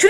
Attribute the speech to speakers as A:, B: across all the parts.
A: Should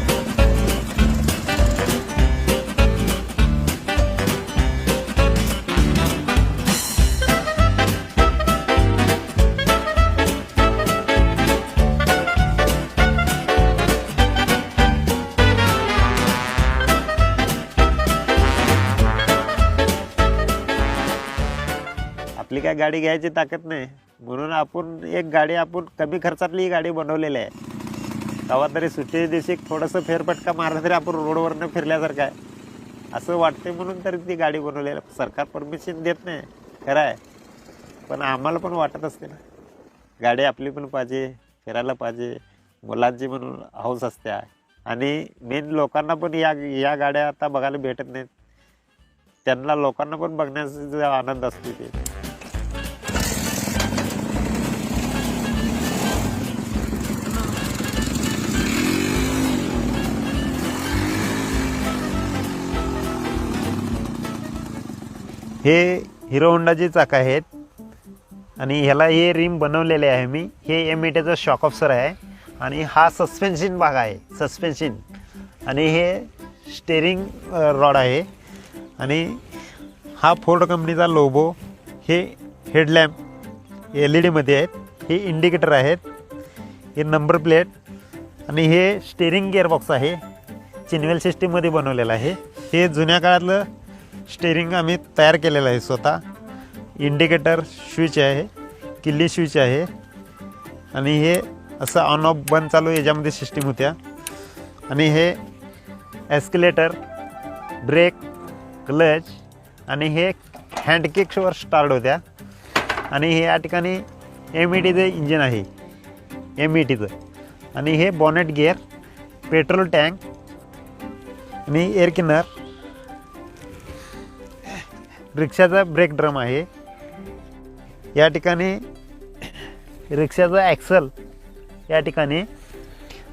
B: काय गाडी घ्यायची ताकद नाही. म्हणून आपण एक गाडी आपण कमी खर्चातली ही गाडी बनवलेली आहे. तेव्हा तरी सुट्टी दिवशी थोडंसं फेरफटका मारला तरी आपण रोडवरनं फिरल्यासारखं आहे. असं वाटते म्हणून तरी ती गाडी बनवलेली आहे. सरकार परमिशन देत नाही. खरं आहे. पण आम्हाला पण वाटत असते ना. गाडी आपली पण पाहिजे फिरायला पाहिजे. मुलांची पण हौस असते. आणि मेन लोकांना पण या या गाड्या आता बघायला भेटत नाहीत. त्यांना लोकांना पण बघण्याचा आनंद असतो ते हे हिरो होंडाचे चाक आहेत. आणि ह्याला हे रिम बनवलेले आहे मी. हे एम एटीचा शॉक ऑफसर आहे. आणि हा सस्पेन्शन भाग आहे. सस्पेन्शन आणि हे स्टेरिंग रॉड आहे. आणि हा फोर्ड कंपनीचा लोबो हे हेडलॅम्प एल ई डीमध्ये आहेत. हे इंडिकेटर आहेत. हे नंबर प्लेट आणि हे स्टेरिंग गिअरबॉक्स आहे. चिनवेल सिस्टीममध्ये बनवलेलं आहे. हे जुन्या काळातलं स्टेरिंग आम्ही तयार केलेलं आहे स्वतः. इंडिकेटर स्विच आहे किल्ली स्विच आहे. आणि हे असं ऑन ऑफ बंद चालू याच्यामध्ये सिस्टीम होत्या. आणि हे ॲस्किलेटर ब्रेक क्लच आणि हे हँडकिक्सवर स्टार्ट होत्या. आणि हे या ठिकाणी एम ई टीचं इंजिन आहे. एम ई टीचं आणि हे बॉनेट गिअर पेट्रोल टँक आणि एअर किनर रिक्षाचा ब्रेक ड्रम आहे. या ठिकाणी रिक्षाचा ॲक्सल या ठिकाणी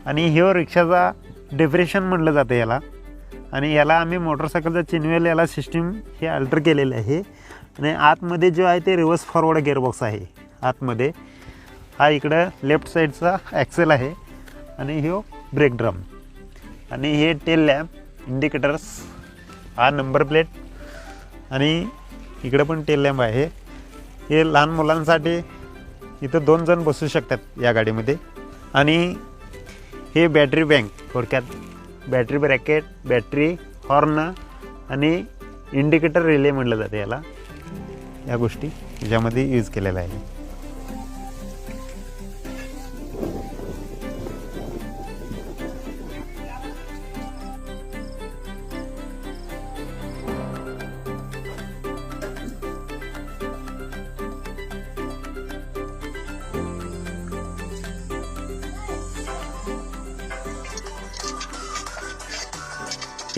B: आणि ह्यो रिक्षाचा डिप्रेशन म्हटलं जातं याला. आणि याला आम्ही मोटरसायकलचा चिनवेल याला सिस्टीम हे अल्टर केलेलं आहे. आणि आतमध्ये जो आहे ते रिव्हर्स फॉरवर्ड गेअरबॉक्स आहे. आतमध्ये. हा इकडं लेफ्ट साईडचा ॲक्सेल आहे. आणि ह्यो ब्रेक ड्रम आणि हे टेल लॅम्प इंडिकेटर्स हा नंबर प्लेट आणि इकडं पण टेल लॅम्प आहे. हे लहान मुलांसाठी इथं दोन जण बसू शकतात या गाडीमध्ये. आणि हे बॅटरी बँक थोडक्यात बॅटरी ब्रॅकेट बॅटरी हॉर्न आणि इंडिकेटर रिले म्हटलं जातं याला. या गोष्टी याच्यामध्ये यूज केलेल्या आहे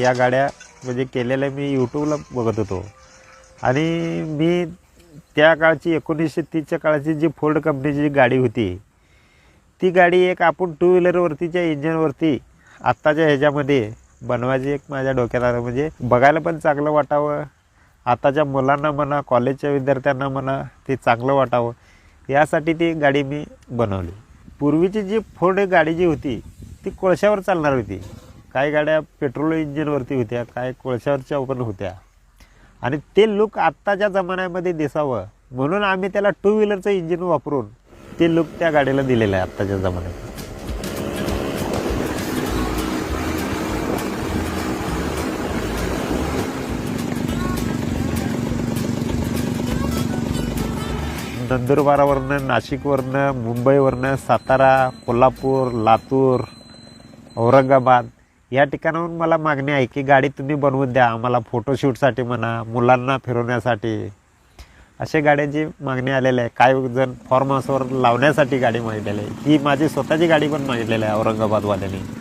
B: या गाड्या म्हणजे केलेल्या मी यूट्यूबला बघत होतो. आणि मी त्या काळची एकोणीसशे तीसच्या काळाची जी फोर्ड कंपनीची जी गाडी होती ती गाडी एक आपण टू व्हीलरवरतीच्या इंजिनवरती आत्ताच्या ह्याच्यामध्ये बनवायची एक माझ्या डोक्यात आलं. म्हणजे बघायला पण चांगलं वाटावं. आताच्या मुलांना म्हणा कॉलेजच्या विद्यार्थ्यांना म्हणा ते चांगलं वाटावं. यासाठी ती गाडी मी बनवली. पूर्वीची जी फोर्ड गाडी जी होती ती कोळशावर चालणार होती. काही गाड्या पेट्रोल इंजिनवरती होत्या काही कोळशावरच्या पण होत्या. आणि ते लुक आत्ताच्या जमान्यामध्ये दिसावं. म्हणून आम्ही त्याला टू व्हीलरचं इंजिन वापरून ते लुक त्या गाडीला दिलेलं आहे आत्ताच्या जमान्यात नंदुरबारावरनं नाशिकवरनं मुंबईवरनं सातारा कोल्हापूर लातूर औरंगाबाद या ठिकाणाहून मला मागणी आहे की गाडी तुम्ही बनवून द्या. आम्हाला फोटोशूटसाठी म्हणा मुलांना फिरवण्यासाठी. अशा गाड्यांची मागणी आलेली आहे. काही जण फॉर्म हाऊसवर लावण्यासाठी गाडी मागितलेली आहे. ही माझी स्वतःची गाडी पण मागितलेली आहे औरंगाबादवाल्याने.